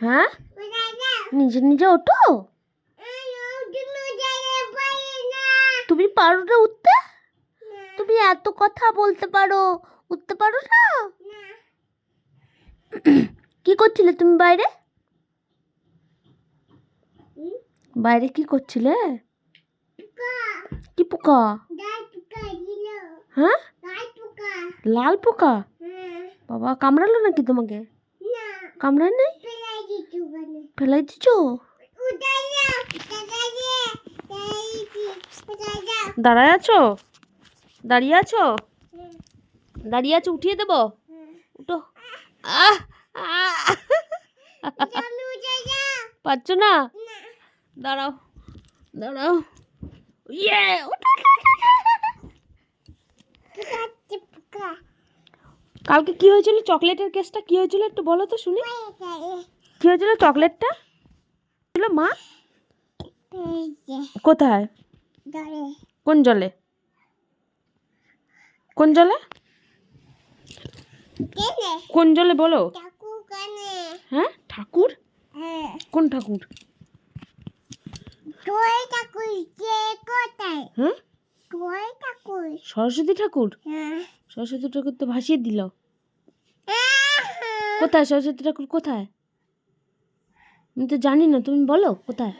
হ্যাঁ? নিজে নিজে ওঠো। তুমি পারো না উঠতে? তুমি এত কথা বলতে পারো। উঠতে পারো না? কি করছিলে তুমি বাইরে? বাইরে কি করছিলে? কি পোকা? হ্যাঁ? লাল পোকা? বাবা কামড়ালো নাকি তোমাকে? কামড়ায় নাই? ফেলাই দিছো দাঁড়ায় আছো? দাঁড়িয়ে আছো? দাঁড়িয়ে আছো, উঠিয়ে দেবো? উঠো! পারছ না? দাঁড়াও দাঁড়াও। ইয়ে। কালকে কি হয়েছিল? চকলেটের কেসটা কি হয়েছিল একটু বলো তো শুনি। কি হয়েছিল চকলেটটা? ছিল মা? কোথায়? কোন জলে? কোন জলে? কোন? জলে বলো? হ্যাঁ? ঠাকুর? কোন ঠাকুর? হ্যাঁ? সরস্বতী ঠাকুর? সরস্বতী ঠাকুর তো ভাসিয়ে দিল। কোথায় সরস্বতী ঠাকুর? কোথায়? আমি তো জানি না তুমি বলো কোথায়?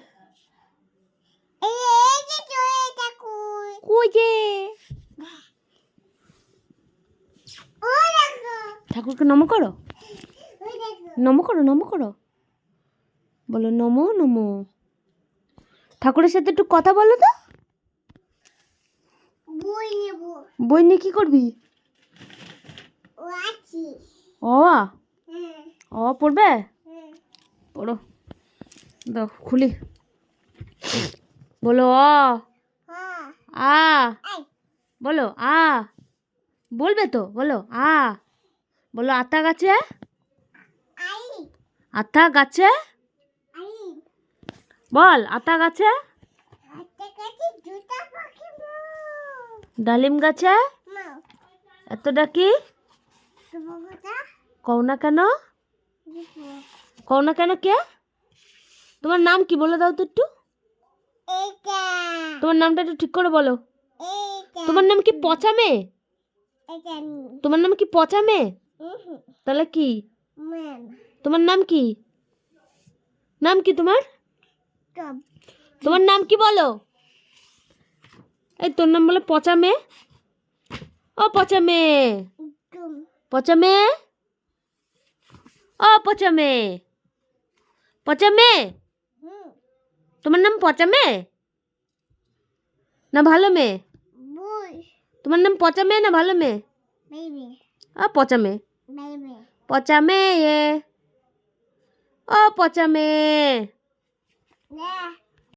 ঠাকুরকে নম করো। নম করো নম করো। বলো নমো নমো। ঠাকুরের সাথে একটু কথা বলো তো। বই নিয়ে কি করবি? ও পড়বে? পড়ো। খুলি। বলো অ। আ। বলো আ। বলবে তো বলো আ। বলো আতা গাছে? আতা গাছে? বল আতা গাছে? ডালিম গাছে? এত ডাকি কও না কেন? কও না কেন কে? তোমার নাম কি বলে দাও তো একটু? তোমার নামটা একটু ঠিক করে বলো। তোমার নাম কি পচা মেয়ে? তোমার নাম কি পচা মেয়ে? তাহলে কি? তোমার নাম কি? নাম কি তোমার? তোমার নাম কি বলো? এই তোর নাম বলে পচা মেয়ে? ও পচা মেয়ে। পচা মেয়ে? ও পচা মেয়ে। পচা মেয়ে? তোমার নাম পচা মেয়ে? না ভালো মেয়ে? তোমার নাম পচা মেয়ে না ভালো মেয়ে? ও পচা মেয়ে। পচা মেয়ে। ও পচা মেয়ে।